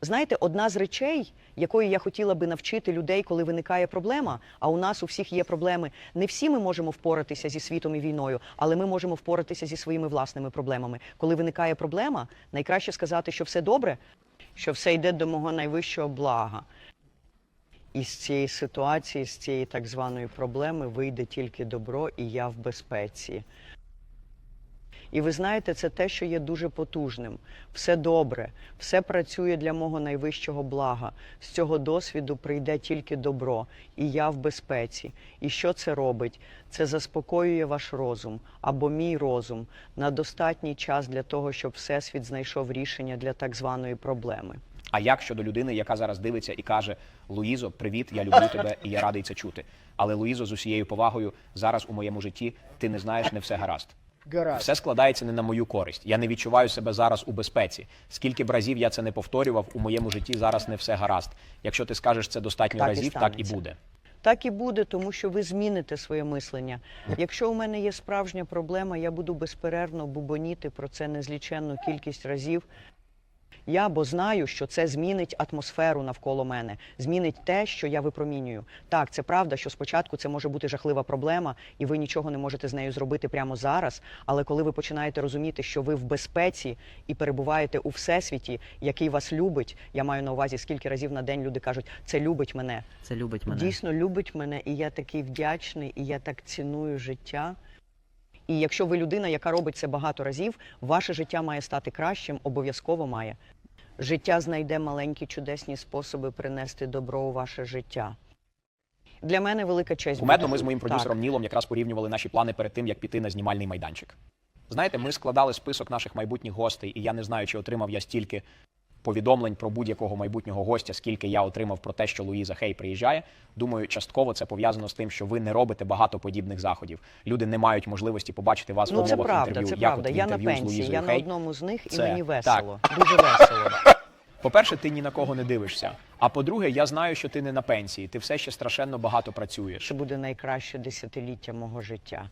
Знаєте, одна з речей, якої я хотіла би навчити людей, коли виникає проблема, а у нас у всіх є проблеми. Не всі ми можемо впоратися зі світом і війною, але ми можемо впоратися зі своїми власними проблемами. Коли виникає проблема, найкраще сказати, що все добре, що все йде до мого найвищого блага. І з цієї ситуації, з цієї так званої проблеми вийде тільки добро, і я в безпеці. І ви знаєте, це те, що є дуже потужним. Все добре, все працює для мого найвищого блага. З цього досвіду прийде тільки добро, і я в безпеці. І що це робить? Це заспокоює ваш розум або мій розум на достатній час для того, щоб Всесвіт знайшов рішення для так званої проблеми. А як щодо людини, яка зараз дивиться і каже: Луїзо, привіт, я люблю тебе і я радий це чути. Але Луїзо, з усією повагою, зараз у моєму житті ти не знаєш, не все гаразд. Гаразд. Все складається не на мою користь. Я не відчуваю себе зараз у безпеці. Скільки б разів я це не повторював, у моєму житті зараз не все гаразд. Якщо ти скажеш це достатньо Так і разів, так і станеться. буде. Так і буде, тому що ви зміните своє мислення. Якщо у мене є справжня проблема, я буду безперервно бубоніти про це незліченну кількість разів. Я бо знаю, що це змінить атмосферу навколо мене, змінить те, що я випромінюю. Так, це правда, що спочатку це може бути жахлива проблема, і ви нічого не можете з нею зробити прямо зараз. Але коли ви починаєте розуміти, що ви в безпеці і перебуваєте у всесвіті, який вас любить, я маю на увазі, скільки разів на день люди кажуть, це любить мене. Це любить мене. Дійсно любить мене, і я такий вдячний, і я так ціную життя. І якщо ви людина, яка робить це багато разів, ваше життя має стати кращим, обов'язково має. Життя знайде маленькі чудесні способи принести добро у ваше життя. Для мене велика честь. Кумедно ми з моїм продюсером Так. Нілом якраз порівнювали наші плани перед тим, як піти на знімальний майданчик. Знаєте, ми складали список наших майбутніх гостей, і я не знаю, чи отримав я стільки повідомлень про будь-якого майбутнього гостя, скільки я отримав про те, що Луїза Хей приїжджає. Думаю, частково це пов'язано з тим, що ви не робите багато подібних заходів. Люди не мають можливості побачити вас в Ну це умовах правда, інтерв'ю. це як правда. в Я на інтерв'ю з пенсії, я на одному з них, і Це- мені так. весело. Дуже весело. По-перше, ти ні на кого не дивишся. А по-друге, я знаю, що ти не на пенсії. Ти все ще страшенно багато працюєш. Це буде найкраще десятиліття мого життя.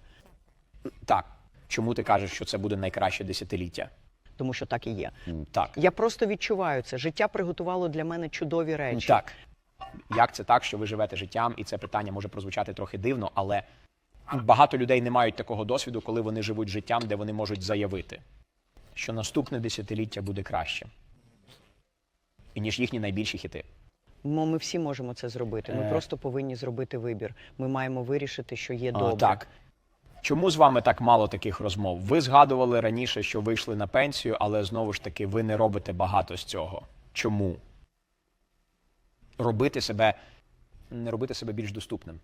Так. Чому ти кажеш, що це буде найкраще десятиліття? Тому що так і є. Так. Я просто відчуваю це. Життя приготувало для мене чудові речі. Так. Як це так, що ви живете життям, і це питання може прозвучати трохи дивно, але багато людей не мають такого досвіду, коли вони живуть життям, де вони можуть заявити, що наступне десятиліття буде краще, ніж їхні найбільші хіти. Мо ми всі можемо це зробити. Ми Е. просто повинні зробити вибір. Ми маємо вирішити, що є А, добре. так. Чому з вами так мало таких розмов? Ви згадували раніше, що вийшли на пенсію, але знову ж таки ви не робите багато з цього. Чому? Робити себе, не робити себе більш доступним.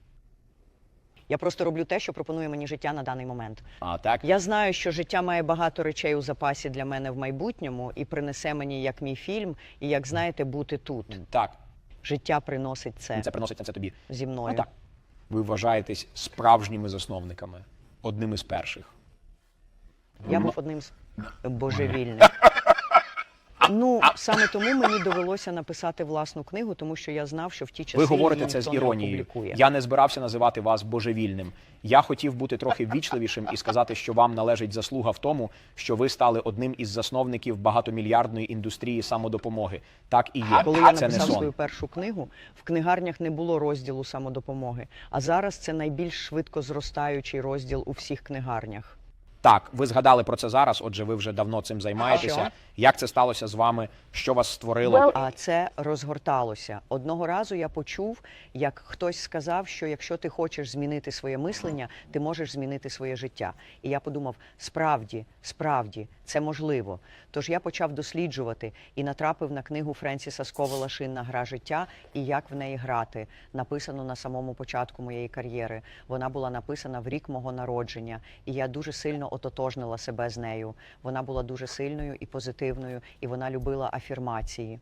Я просто роблю те, що пропонує мені життя на даний момент. А так? Я знаю, що життя має багато речей у запасі для мене в майбутньому і принесе мені як мій фільм, і як знаєте, бути тут. Так. Життя приносить це, Це приносить це тобі. зі мною. Ну так. Ви вважаєтесь справжніми засновниками, одним із перших. Я був одним з божевільних. Ну саме тому мені довелося написати власну книгу, тому що я знав, що в ті часи Ви говорите це з не іронією. Я не збирався називати вас божевільним. Я хотів бути трохи ввічливішим і сказати, що вам належить заслуга в тому, що ви стали одним із засновників багатомільярдної індустрії самодопомоги. Так і є. Коли я це не написав сон. свою першу книгу, в книгарнях не було розділу самодопомоги. А зараз це найбільш швидко зростаючий розділ у всіх книгарнях. Так, ви згадали про це зараз. Отже, ви вже давно цим займаєтеся. Як це сталося з вами? Що вас створило? А це розгорталося. Одного разу я почув, як хтось сказав, що якщо ти хочеш змінити своє мислення, ти можеш змінити своє життя. І я подумав: справді, справді, це можливо. Тож я почав досліджувати і натрапив на книгу Френсіса Сковела Шинна гра життя і як в неї грати, написану на самому початку моєї кар'єри. Вона була написана в рік мого народження, і я дуже сильно ототожнила себе з нею. Вона була дуже сильною і позитивною, і вона любила афірмації.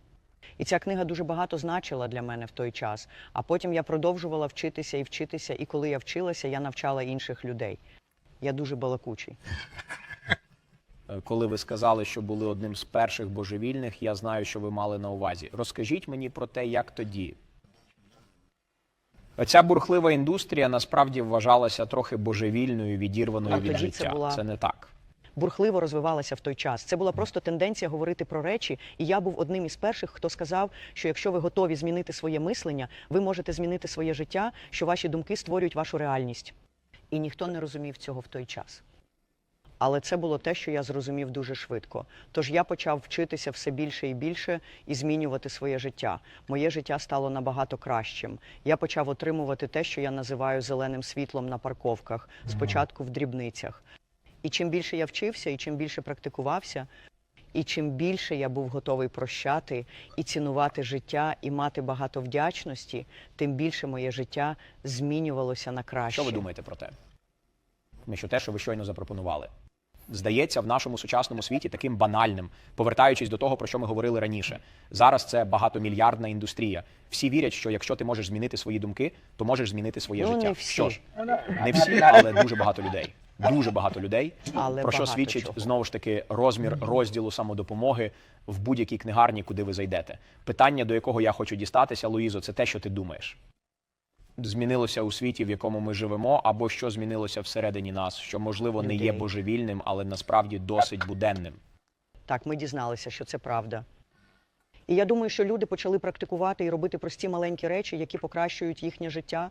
І ця книга дуже багато значила для мене в той час. А потім я продовжувала вчитися і вчитися, і коли я вчилася, я навчала інших людей. Я дуже балакучий. Е, Коли ви сказали, що були одним з перших божевільних, я знаю, що ви мали на увазі. Розкажіть мені про те, як тоді. Ця бурхлива індустрія насправді вважалася трохи божевільною, відірваною А від життя. була- Це не так. бурхливо розвивалася в той час. Це була просто тенденція говорити про речі, і я був одним із перших, хто сказав, що якщо ви готові змінити своє мислення, ви можете змінити своє життя, що ваші думки створюють вашу реальність. І ніхто не розумів цього в той час. Але це було те, що я зрозумів дуже швидко. Тож я почав вчитися все більше і більше і змінювати своє життя. Моє життя стало набагато кращим. Я почав отримувати те, що я називаю зеленим світлом на парковках, спочатку в дрібницях. І чим більше я вчився, і чим більше практикувався, і чим більше я був готовий прощати і цінувати життя, і мати багато вдячності, тим більше моє життя змінювалося на краще. Що ви думаєте про те? Що те, що ви щойно запропонували. Здається, в нашому сучасному світі таким банальним, повертаючись до того, про що ми говорили раніше. Зараз це багатомільярдна індустрія. Всі вірять, що якщо ти можеш змінити свої думки, то можеш змінити своє Ну, життя. не всі. Що ж, не всі, але дуже багато людей. Дуже багато людей. Але про що свідчить чого. знову ж таки розмір розділу самодопомоги в будь-якій книгарні, куди ви зайдете. Питання, до якого я хочу дістатися, Луїзо, це те, що ти думаєш. Змінилося у світі, в якому ми живемо, або що змінилося всередині нас, що можливо не є Людей. божевільним, але насправді досить буденним. Так, ми дізналися, що це правда. І я думаю, що люди почали практикувати і робити прості маленькі речі, які покращують їхнє життя,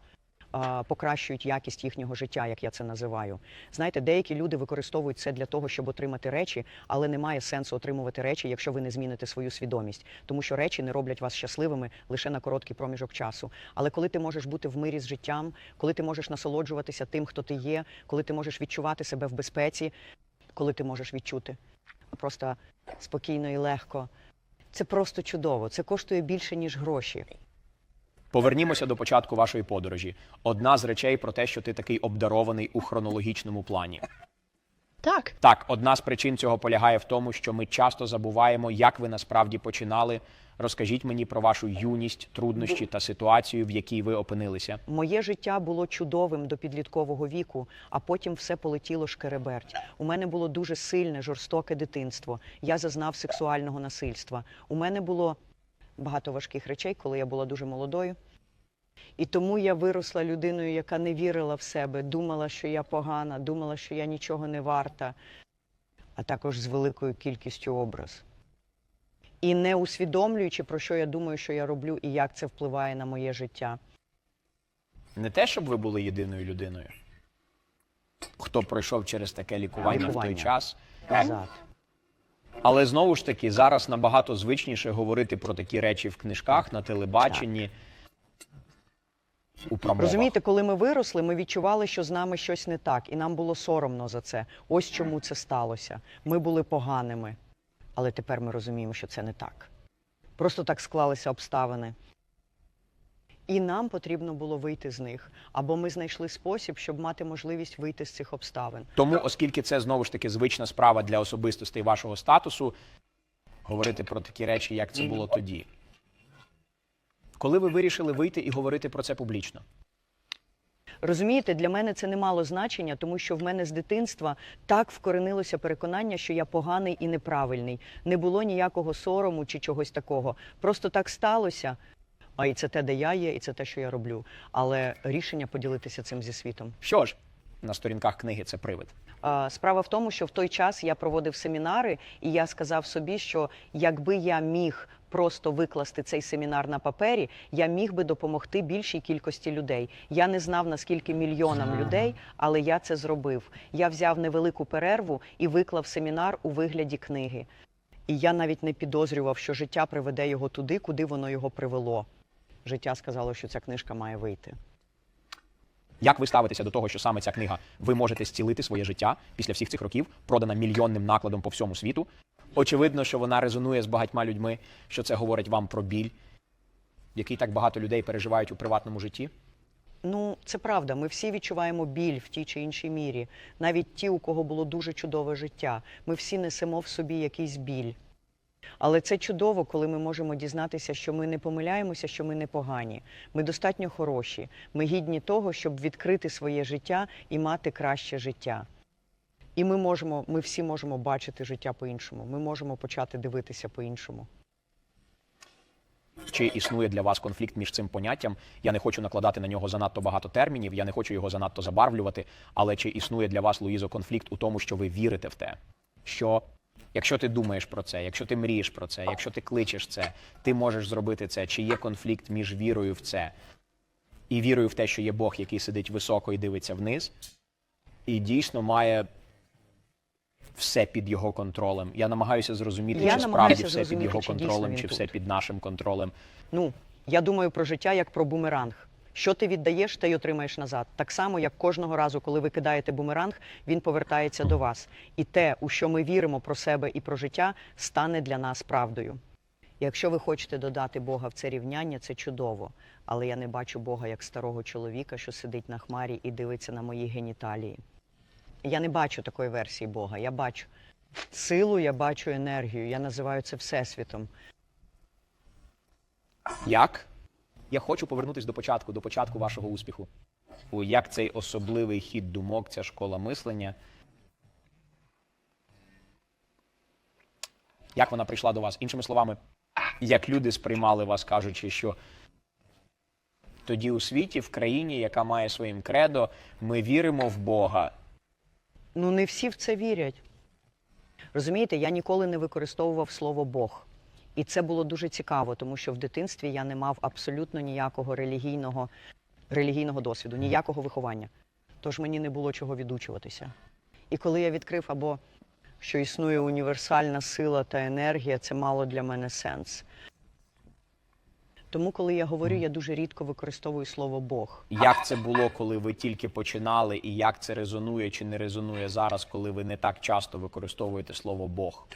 покращують якість їхнього життя, як я це називаю. Знаєте, деякі люди використовують це для того, щоб отримати речі, але немає сенсу отримувати речі, якщо ви не зміните свою свідомість, тому що речі не роблять вас щасливими лише на короткий проміжок часу. Але коли ти можеш бути в мирі з життям, коли ти можеш насолоджуватися тим, хто ти є, коли ти можеш відчувати себе в безпеці, коли ти можеш відчути просто спокійно і легко. Це просто чудово. Це коштує більше, ніж гроші. Повернімося до початку вашої подорожі. Одна з речей про те, що ти такий обдарований у хронологічному плані. Так. Так, одна з причин цього полягає в тому, що ми часто забуваємо, як ви насправді починали. Розкажіть мені про вашу юність, труднощі та ситуацію, в якій ви опинилися. Моє життя було чудовим до підліткового віку, а потім все полетіло шкереберть. У мене було дуже сильне, жорстоке дитинство. Я зазнав сексуального насильства. У мене було багато важких речей, коли я була дуже молодою. І тому я виросла людиною, яка не вірила в себе, думала, що я погана, думала, що я нічого не варта, а також з великою кількістю образ. І не усвідомлюючи, про що я думаю, що я роблю і як це впливає на моє життя. Не те, щоб ви були єдиною людиною, хто пройшов через таке лікування, в той час. Назад. Але знову ж таки, зараз набагато звичніше говорити про такі речі в книжках, на телебаченні, у. Розумієте, коли ми виросли, ми відчували, що з нами щось не так, і нам було соромно за це. Ось чому це сталося. Ми були поганими, але тепер ми розуміємо, що це не так. Просто так склалися обставини. І нам потрібно було вийти з них. Або ми знайшли спосіб, щоб мати можливість вийти з цих обставин. Тому, оскільки це знову ж таки звична справа для особистостей вашого статусу, говорити про такі речі, як це було тоді. Коли ви вирішили вийти і говорити про це публічно? Розумієте, для мене це не мало значення, тому що в мене з дитинства так вкоренилося переконання, що я поганий і неправильний. Не було ніякого сорому чи чогось такого. Просто так сталося. А і це те, де я є, і це те, що я роблю. Але рішення поділитися цим зі світом. Що ж, на сторінках книги це привид. Справа в тому, що в той час я проводив семінари, і я сказав собі, що якби я міг просто викласти цей семінар на папері, я міг би допомогти більшій кількості людей. Я не знав наскільки мільйонам людей, але я це зробив. Я взяв невелику перерву і виклав семінар у вигляді книги. І я навіть не підозрював, що життя приведе його туди, куди воно його привело. Життя сказало, що ця книжка має вийти. Як ви ставитеся до того, що саме ця книга ви можете зцілити своє життя після всіх цих років, продана мільйонним накладом по всьому світу? Очевидно, що вона резонує з багатьма людьми, що це говорить вам про біль, який так багато людей переживають у приватному житті. Ну, це правда. Ми всі відчуваємо біль в тій чи іншій мірі. Навіть ті, у кого було дуже чудове життя. Ми всі несемо в собі якийсь біль. Але це чудово, коли ми можемо дізнатися, що ми не помиляємося, що ми не погані. Ми достатньо хороші. Ми гідні того, щоб відкрити своє життя і мати краще життя. І ми можемо, ми всі можемо бачити життя по-іншому. Ми можемо почати дивитися по-іншому. Чи існує для вас конфлікт між цим поняттям? Я не хочу накладати на нього занадто багато термінів, я не хочу його занадто забарвлювати. Але чи існує для вас, Луїзо, конфлікт у тому, що ви вірите в те? що якщо ти думаєш про це, якщо ти мрієш про це, якщо ти кличеш це, ти можеш зробити це. Чи є конфлікт між вірою в це і вірою в те, що є Бог, який сидить високо і дивиться вниз, і дійсно має все під його контролем. Я намагаюся зрозуміти, Я чи справді все під його контролем, чи тут. все під нашим контролем. Ну, я думаю про життя як про бумеранг. Що ти віддаєш, те й отримаєш назад. Так само, як кожного разу, коли ви кидаєте бумеранг, він повертається до вас. І те, у що ми віримо про себе і про життя, стане для нас правдою. Якщо ви хочете додати Бога в це рівняння, це чудово. Але я не бачу Бога як старого чоловіка, що сидить на хмарі і дивиться на мої геніталії. Я не бачу такої версії Бога. Я бачу силу, я бачу енергію. Я називаю це Всесвітом. Як? Я хочу повернутися до початку, до початку вашого успіху. У як цей особливий хід думок, ця школа мислення. Як вона прийшла до вас? Іншими словами, як люди сприймали вас, кажучи, що тоді у світі, в країні, яка має своїм кредо, ми віримо в Бога. Ну, не всі в це вірять. Розумієте, я ніколи не використовував слово Бог. І це було дуже цікаво, тому що в дитинстві я не мав абсолютно ніякого релігійного, релігійного досвіду, ніякого виховання. Тож мені не було чого відучуватися. І коли я відкрив або що існує універсальна сила та енергія, це мало для мене сенс. Тому, коли я говорю, я дуже рідко використовую слово Бог. Як це було, коли ви тільки починали, і як це резонує чи не резонує зараз, коли ви не так часто використовуєте слово Бог?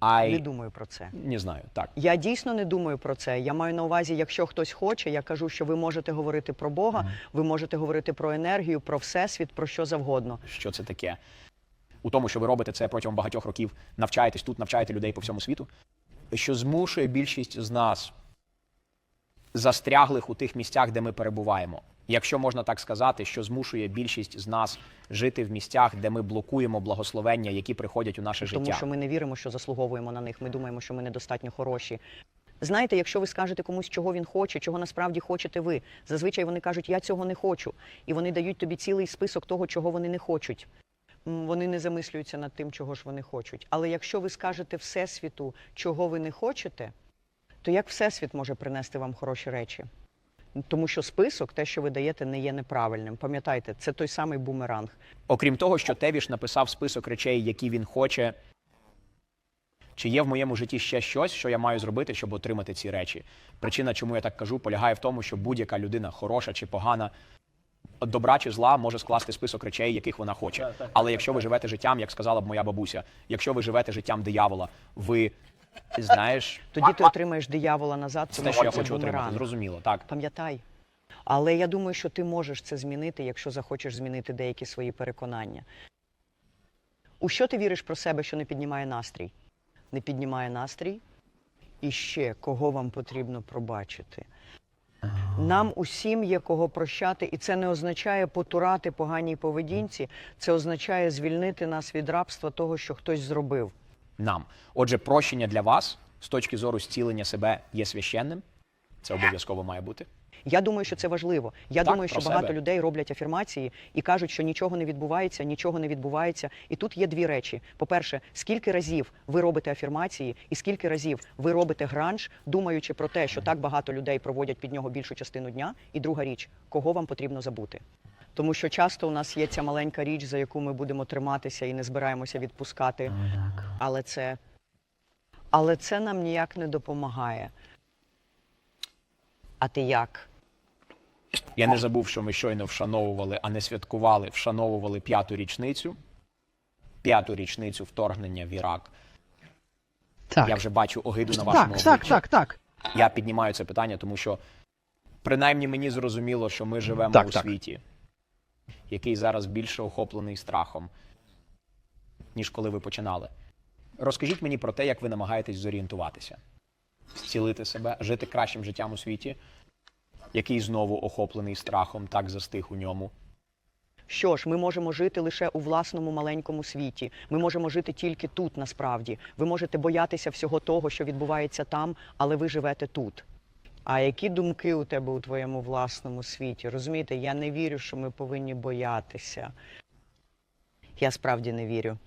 I... Не думаю про це. Не знаю, так. Я дійсно не думаю про це. Я маю на увазі, якщо хтось хоче, я кажу, що ви можете говорити про Бога, ви можете говорити про енергію, про всесвіт, про що завгодно. Що це таке? У тому, що ви робите це протягом багатьох років, навчаєтесь тут, навчаєте людей по всьому світу, що змушує більшість з нас застряглих у тих місцях, де ми перебуваємо. Якщо можна так сказати, що змушує більшість з нас жити в місцях, де ми блокуємо благословення, які приходять у наше Тому життя. що ми не віримо, що заслуговуємо на них. Ми думаємо, що ми недостатньо хороші. Знаєте, якщо ви скажете комусь, чого він хоче, чого насправді хочете ви, зазвичай вони кажуть, я цього не хочу. І вони дають тобі цілий список того, чого вони не хочуть. Вони не замислюються над тим, чого ж вони хочуть. Але якщо ви скажете Всесвіту, чого ви не хочете, то як Всесвіт може принести вам хороші речі? Тому що список, те, що ви даєте, не є неправильним. Пам'ятайте, це той самий бумеранг. Окрім того, що Тевіш написав список речей, які він хоче. Чи є в моєму житті ще щось, що я маю зробити, щоб отримати ці речі? Причина, чому я так кажу, полягає в тому, що будь-яка людина, хороша чи погана, добра чи зла, може скласти список речей, яких вона хоче. Але якщо ви живете життям, як сказала б моя бабуся, якщо ви живете життям диявола, ви знаєш, Тоді ти отримаєш диявола назад, це тому те, що я це хочу отримати. бумеранг. Зрозуміло, так. Пам'ятай. Але я думаю, що ти можеш це змінити, якщо захочеш змінити деякі свої переконання. У що ти віриш про себе, що не піднімає настрій? Не піднімає настрій? І ще кого вам потрібно пробачити? Нам усім є кого прощати, і це не означає потурати поганій поведінці, це означає звільнити нас від рабства того, що хтось зробив. Нам. Отже, прощення для вас з точки зору зцілення себе є священним. Це обов'язково має бути. Я думаю, що це важливо. Я Так, думаю, що багато себе. людей роблять афірмації і кажуть, що нічого не відбувається, нічого не відбувається. І тут є дві речі: по-перше, скільки разів ви робите афірмації, і скільки разів ви робите гранж, думаючи про те, що так багато людей проводять під нього більшу частину дня. І друга річ, кого вам потрібно забути. Тому що часто у нас є ця маленька річ, за яку ми будемо триматися і не збираємося відпускати. Але це, але це нам ніяк не допомагає. А ти як? Я не забув, що ми щойно вшановували, а не святкували, вшановували п'яту річницю. П'яту річницю вторгнення в Ірак. Так. Я вже бачу огиду на вашому Так, так, так, так. Я піднімаю це питання, тому що принаймні мені зрозуміло, що ми живемо Так, у так. світі, який зараз більше охоплений страхом, ніж коли ви починали. Розкажіть мені про те, як ви намагаєтесь зорієнтуватися, зцілити себе, жити кращим життям у світі, який знову охоплений страхом, так застиг у ньому. Що ж, ми можемо жити лише у власному маленькому світі. Ми можемо жити тільки тут, насправді. Ви можете боятися всього того, що відбувається там, але ви живете тут. А які думки у тебе у твоєму власному світі? Розумієте, я не вірю, що ми повинні боятися. Я справді не вірю.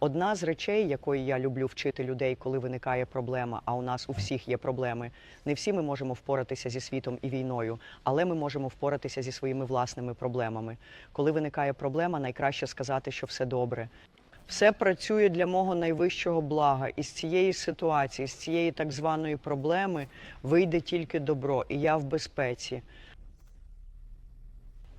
Одна з речей, якої я люблю вчити людей, коли виникає проблема, а у нас у всіх є проблеми. Не всі ми можемо впоратися зі світом і війною, але ми можемо впоратися зі своїми власними проблемами. Коли виникає проблема, найкраще сказати, що все добре. Все працює для мого найвищого блага. І з цієї ситуації, з цієї так званої проблеми вийде тільки добро, і я в безпеці.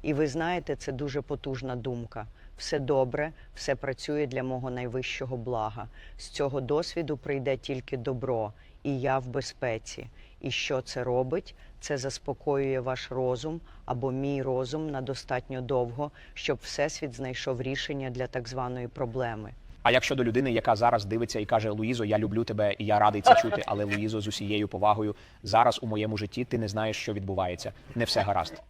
І ви знаєте, це дуже потужна думка. Все добре, все працює для мого найвищого блага. З цього досвіду прийде тільки добро, і я в безпеці. І що це робить? Це заспокоює ваш розум або мій розум на достатньо довго, щоб Всесвіт знайшов рішення для так званої проблеми. А якщо до людини, яка зараз дивиться і каже: Луїзо, я люблю тебе і я радий це чути, але Луїзо, з усією повагою, зараз у моєму житті ти не знаєш, що відбувається. Не все гаразд.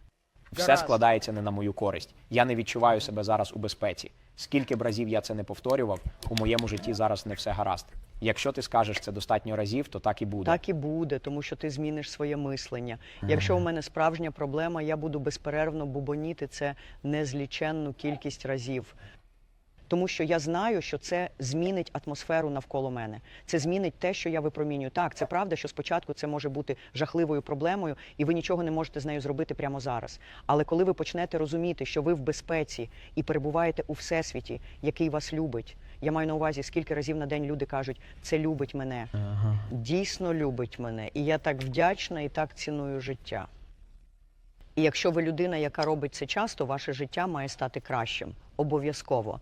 Все складається не на мою користь. Я не відчуваю себе зараз у безпеці. Скільки б разів я це не повторював, у моєму житті зараз не все гаразд. Якщо ти скажеш це достатньо разів, то так і буде. Так і буде, тому що ти зміниш своє мислення. Якщо у мене справжня проблема, я буду безперервно бубоніти це незліченну кількість разів. Тому що я знаю, що це змінить атмосферу навколо мене. Це змінить те, що я випромінюю. Так, це правда, що спочатку це може бути жахливою проблемою, і ви нічого не можете з нею зробити прямо зараз. Але коли ви почнете розуміти, що ви в безпеці і перебуваєте у всесвіті, який вас любить, я маю на увазі, скільки разів на день люди кажуть, це любить мене, дійсно любить мене, і я так вдячна і так ціную життя. І якщо ви людина, яка робить це часто, ваше життя має стати кращим. Обов'язково.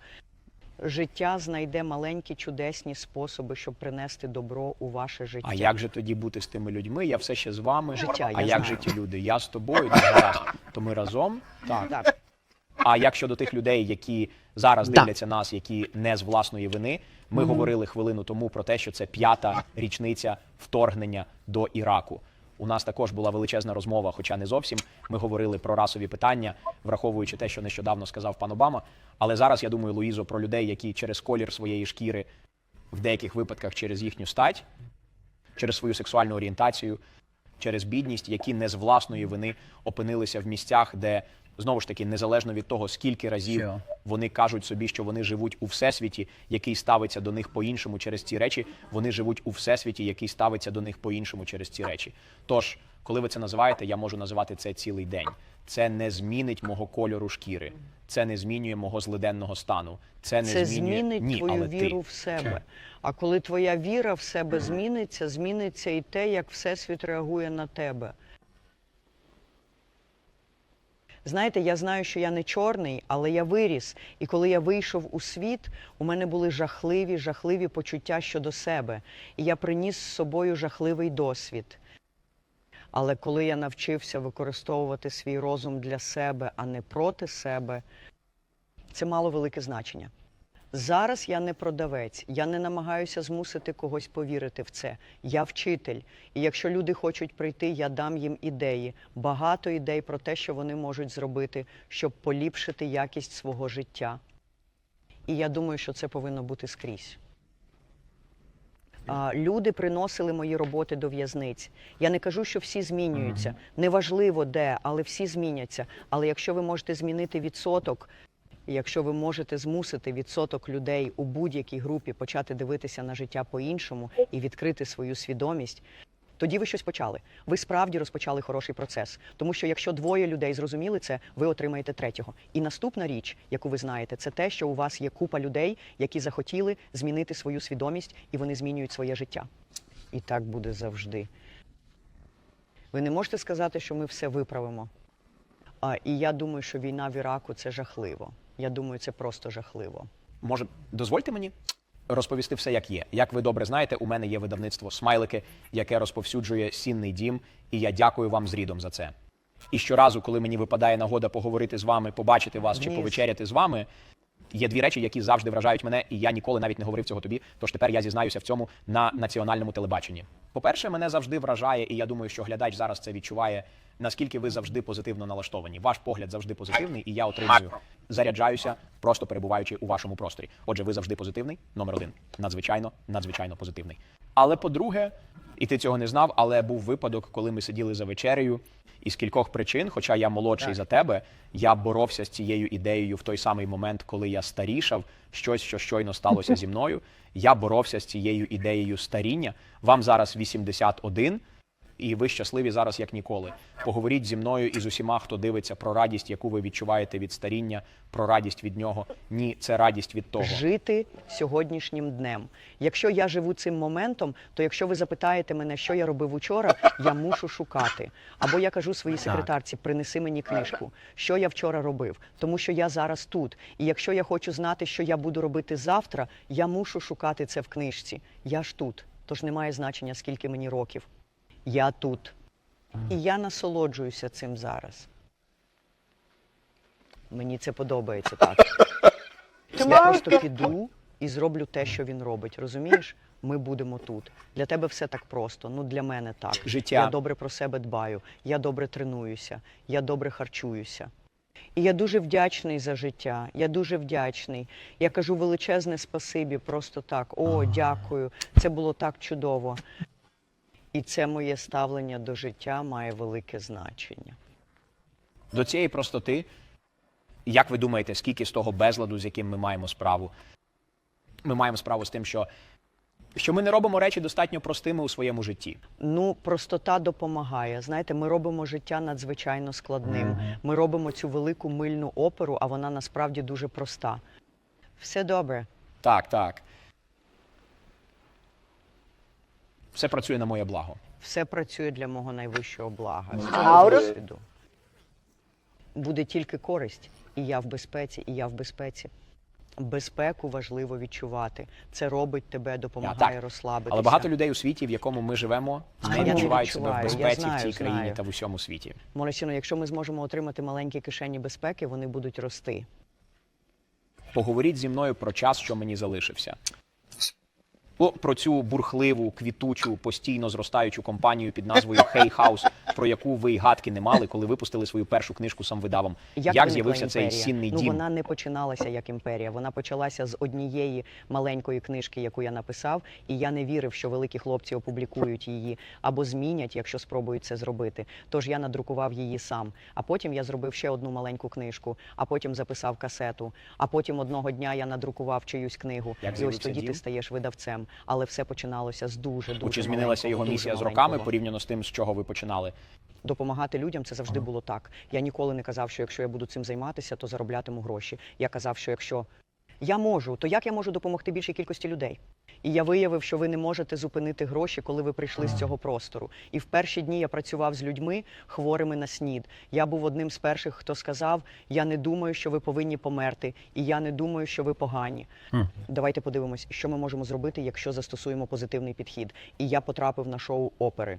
Життя знайде маленькі чудесні способи, щоб принести добро у ваше життя. А як же тоді бути з тими людьми? Я все ще з вами. Життя, а я як знаю. же ті люди? Я з тобою, то ми разом. Так. Так. А як щодо тих людей, які зараз Да. дивляться нас, які не з власної вини, ми говорили хвилину тому про те, що це п'ята річниця вторгнення до Іраку. У нас також була величезна розмова, хоча не зовсім. Ми говорили про расові питання, враховуючи те, що нещодавно сказав пан Обама. Але зараз я думаю, Луїзо, про людей, які через колір своєї шкіри, в деяких випадках через їхню стать, через свою сексуальну орієнтацію, через бідність, які не з власної вини опинилися в місцях, де знову ж таки, незалежно від того, скільки разів Що? вони кажуть собі, що вони живуть у всесвіті, який ставиться до них по-іншому через ці речі, вони живуть у всесвіті, який ставиться до них по-іншому через ці речі. Тож, коли ви це називаєте, я можу називати це цілий день. Це не змінить мого кольору шкіри, це не змінює мого злиденного стану. Це не Це змінює змінить Ні, твою але віру ти. в себе. А коли твоя віра в себе зміниться, зміниться і те, як Всесвіт реагує на тебе. Знаєте, я знаю, що я не чорний, але я виріс. І коли я вийшов у світ, у мене були жахливі, жахливі почуття щодо себе. І я приніс з собою жахливий досвід. Але коли я навчився використовувати свій розум для себе, а не проти себе, це мало велике значення. Зараз я не продавець, я не намагаюся змусити когось повірити в це. Я вчитель. І якщо люди хочуть прийти, я дам їм ідеї, багато ідей про те, що вони можуть зробити, щоб поліпшити якість свого життя. І я думаю, що це повинно бути скрізь. Люди приносили мої роботи до в'язниць. Я не кажу, що всі змінюються. Неважливо де, але всі зміняться. Але якщо ви можете змінити відсоток, і якщо ви можете змусити відсоток людей у будь-якій групі почати дивитися на життя по-іншому і відкрити свою свідомість, тоді ви щось почали. Ви справді розпочали хороший процес. Тому що якщо двоє людей зрозуміли це, ви отримаєте третього. І наступна річ, яку ви знаєте, це те, що у вас є купа людей, які захотіли змінити свою свідомість, і вони змінюють своє життя. І так буде завжди. Ви не можете сказати, що ми все виправимо. А, і я думаю, що війна в Іраку це жахливо. Я думаю, це просто жахливо. Може, дозвольте мені розповісти все, як є. Як ви добре знаєте, у мене є видавництво смайлики, яке розповсюджує сінний дім, і я дякую вам з рідом за це. І щоразу, коли мені випадає нагода поговорити з вами, побачити вас чи повечеряти з вами. Є дві речі, які завжди вражають мене, і я ніколи навіть не говорив цього тобі. Тож тепер я зізнаюся в цьому на національному телебаченні. По-перше, мене завжди вражає, і я думаю, що глядач зараз це відчуває. Наскільки ви завжди позитивно налаштовані? Ваш погляд завжди позитивний, і я отримую заряджаюся, просто перебуваючи у вашому просторі. Отже, ви завжди позитивний. Номер один. Надзвичайно, надзвичайно позитивний. Але по-друге, і ти цього не знав, але був випадок, коли ми сиділи за вечерею, і з кількох причин, хоча я молодший за тебе, я боровся з цією ідеєю в той самий момент, коли я старішав, щось, що щойно сталося зі мною. Я боровся з цією ідеєю старіння. Вам зараз 81, і ви щасливі зараз як ніколи. Поговоріть зі мною і з усіма, хто дивиться про радість, яку ви відчуваєте від старіння, про радість від нього. Ні, це радість від того. жити сьогоднішнім днем. Якщо я живу цим моментом, то якщо ви запитаєте мене, що я робив учора, я мушу шукати. Або я кажу своїй секретарці, принеси мені книжку, що я вчора робив, тому що я зараз тут. І якщо я хочу знати, що я буду робити завтра, я мушу шукати це в книжці. Я ж тут, тож немає значення, скільки мені років. Я тут. І я насолоджуюся цим зараз. Мені це подобається так. Я просто піду і зроблю те, що він робить. Розумієш? Ми будемо тут. Для тебе все так просто. Ну для мене так. Життя. Я добре про себе дбаю, я добре тренуюся, я добре харчуюся. І я дуже вдячний за життя. Я дуже вдячний. Я кажу величезне спасибі, просто так. О, дякую. Це було так чудово. І це моє ставлення до життя має велике значення. До цієї простоти, як ви думаєте, скільки з того безладу, з яким ми маємо справу? Ми маємо справу з тим, що, що ми не робимо речі достатньо простими у своєму житті. Ну, простота допомагає. Знаєте, ми робимо життя надзвичайно складним. Ми робимо цю велику мильну оперу, а вона насправді дуже проста. Все добре. Так, так. Все працює на моє благо. Все працює для мого найвищого блага. З цього досвіду. Буде тільки користь, і я в безпеці, і я в безпеці. Безпеку важливо відчувати. Це робить тебе, допомагає так. розслабитися. Але багато людей у світі, в якому ми живемо, не я не відчувають себе в відчуваю. Я безпеці знаю, в цій країні знаю. та в усьому світі. Молодчино, якщо ми зможемо отримати маленькі кишені безпеки, вони будуть рости. Поговоріть зі мною про час, що мені залишився. О, про цю бурхливу, квітучу, постійно зростаючу компанію під назвою Hey House, про яку ви й гадки не мали, коли випустили свою першу книжку самвидавом. Як, виникла з'явився цей сінний ну, дім? Вона не починалася як імперія. Вона почалася з однієї маленької книжки, яку я написав, і я не вірив, що великі хлопці опублікують її або змінять, якщо спробують це зробити. Тож я надрукував її сам. А потім я зробив ще одну маленьку книжку, а потім записав касету. А потім одного дня я надрукував чиюсь книгу. Як і ось тоді дім? ти стаєш видавцем. Але все починалося з дуже дуже Чи змінилася його місія з роками порівняно з тим, з чого ви починали? Допомагати людям це завжди було так. Я ніколи не казав, що якщо я буду цим займатися, то зароблятиму гроші. Я казав, що якщо я можу, то як я можу допомогти більшій кількості людей? І я виявив, що ви не можете зупинити гроші, коли ви прийшли з цього простору. І в перші дні я працював з людьми, хворими на снід. Я був одним з перших, хто сказав: Я не думаю, що ви повинні померти, і я не думаю, що ви погані. Давайте подивимось, що ми можемо зробити, якщо застосуємо позитивний підхід. І я потрапив на шоу опери.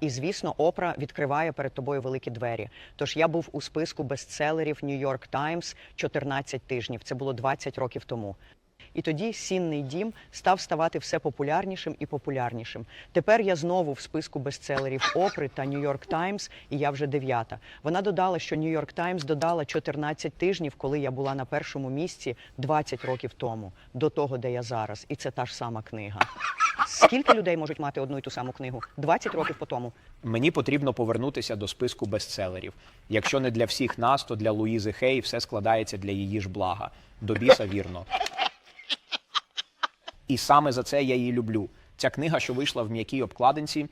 І звісно, опра відкриває перед тобою великі двері. Тож я був у списку бестселерів New York Times 14 тижнів. Це було 20 років тому. І тоді сінний дім став ставати все популярнішим і популярнішим. Тепер я знову в списку бестселерів Опри та York Times, і я вже дев'ята. Вона додала, що York Times додала 14 тижнів, коли я була на першому місці 20 років тому, до того, де я зараз. І це та ж сама книга. Скільки людей можуть мати одну і ту саму книгу? 20 років по тому. Мені потрібно повернутися до списку бестселерів. Якщо не для всіх нас, то для Луїзи Хей все складається для її ж блага. До біса вірно. І саме за це я її люблю. Ця книга, що вийшла в м'якій обкладинці,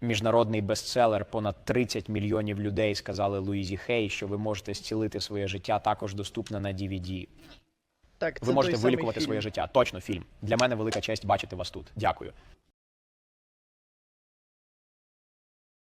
міжнародний бестселер, понад 30 мільйонів людей сказали Луїзі Хей, що ви можете зцілити своє життя, також доступна на DVD. Так, Ви можете той самий вилікувати фільм. своє життя. Точно фільм. Для мене велика честь бачити вас тут. Дякую.